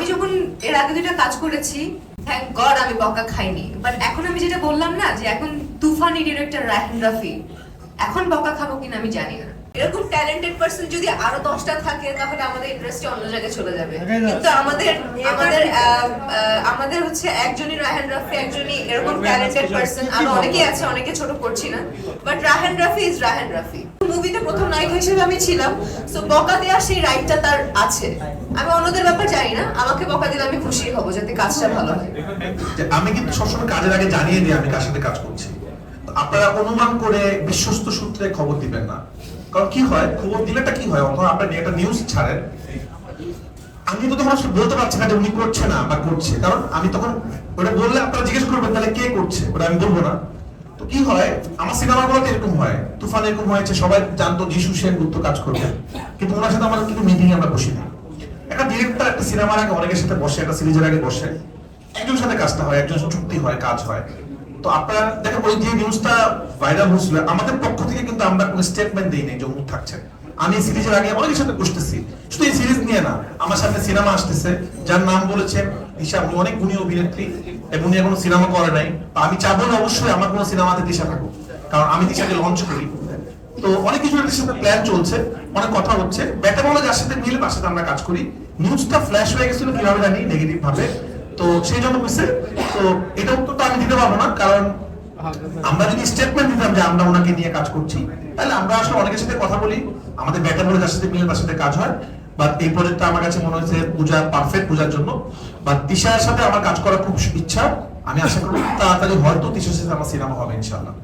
আমি যখন এর আগে দুটা কাজ করেছি থ্যাংক গড আমি বকা খাইনি। বাট এখন আমি যেটা বললাম না যে এখন তুফানি ডিরেক্টর রাহিন রাফি এখন বকা খাব কিনা আমি জানি না। এরকম ট্যালেন্টেড পার্সন যদি আরও দশটা থাকে তাহলে আমাদের ইন্ডাস্ট্রি অন্য জায়গায় চলে যাবে। কিন্তু আমাদের আমাদের আহ, আহ, আমাদের হচ্ছে একজনই রাহান রাফি একজনই এরকম ট্যালেন্টেড পার্সন আরও অনেকেই আছে অনেকে ছোট করছি না। But Rahan Rafi is Rahan Rafi. মুভিতে প্রথম নায়িকা হিসেবে আমি ছিলাম। সো বকা দেওয়ার সেই রাইটটা তার আছে। আমি অন্যদের ব্যাপার জানি না। আমাকে বকা দিলে আমি খুশি হব যাতে কাজটা ভালো হয়। আমি কিন্তু সবসময় কাজের আগে জানিয়ে দিই আমি কার সাথে কাজ করছি। আপনারা অনুমান করে বিশ্বস্ত সূত্রে খবর দিবেন না। কারণ কি হয়? খবর দিলেটা কি হয়? অথবা আপনি একটা নিউজ ছাড়েন। আমি তো তখন বলতে পারছি না যে উনি করছে না বা করছে। কারণ আমি তখন ওটা বললে আপনারা জিজ্ঞেস করবেন, তাহলে কে করছে? ওটা আমি বলব না। তো কি হয়? আমার সিনেমাগুলোতে এরকম হয়, তুফান এরকম হয়েছে সবাই জানতো যিশু সেন গুপ্ত কাজ করবে। কিন্তু ওনার সাথে আমার কিন্তু মিটিং আমরা বসি না। একটা ডিরেক্টর একটা সিনেমার আগে অনেকের সাথে বসে, একটা সিরিজের আগে বসে। একজন সাথে কাজটা হয়, একজন চুক্তি হয়, কাজ হয়। তো আপনারা দেখেন, ওই যে নিউজটা ভাইরাল হয়েছিল, আমাদের পক্ষ থেকে কিন্তু আমরা কোনো স্টেটমেন্ট দিই নাই যে অমুক থাকছে আমি সিরিজের আগে অনেকের সাথে বসতেছি শুধু এই সিরিজ নিয়ে না, আমার সামনে সিনেমা আসতেছে, যার নাম বলেছেন দিশা উনি অনেক গুণী অভিনেত্রী, এবং উনি এখনও সিনেমা করে নাই। আমি চাবো না অবশ্যই আমার কোনো সিনেমাতে দিশা থাকুক, কারণ আমি দিশাকে লঞ্চ করি। তো অনেক কিছু এটার সাথে প্ল্যান চলছে, অনেক কথা হচ্ছে। ব্যাটা বলে যার সাথে মিলে, তার সাথে আমরা কাজ করি। নিউজটা ফ্ল্যাশ হয়ে গেছিল, কীভাবে জানি নেগেটিভ ভাবে। তো সেই জন্য হয়েছে। তো এটা উত্তরটা আমি দিতে পারব না, কারণ আমরা যদি স্টেটমেন্ট দিতাম যে আমরা ওনাকে নিয়ে কাজ করছি, তাহলে আমরা আসলে অনেকের সাথে কথা বলি, আমাদের ব্যাটার বলে যার সাথে মিলে তার সাথে কাজ হয়। বাট এই প্রজেক্টটা আমার কাছে মনে হয়েছে পূজা পারফেক্ট পূজার জন্য। বা তিশার সাথে আমার কাজ করার খুব ইচ্ছা। আমি আশা করি তাড়াতাড়ি হয়তো তিশার সাথে আমার সিনেমা হবে, ইনশাআল্লাহ।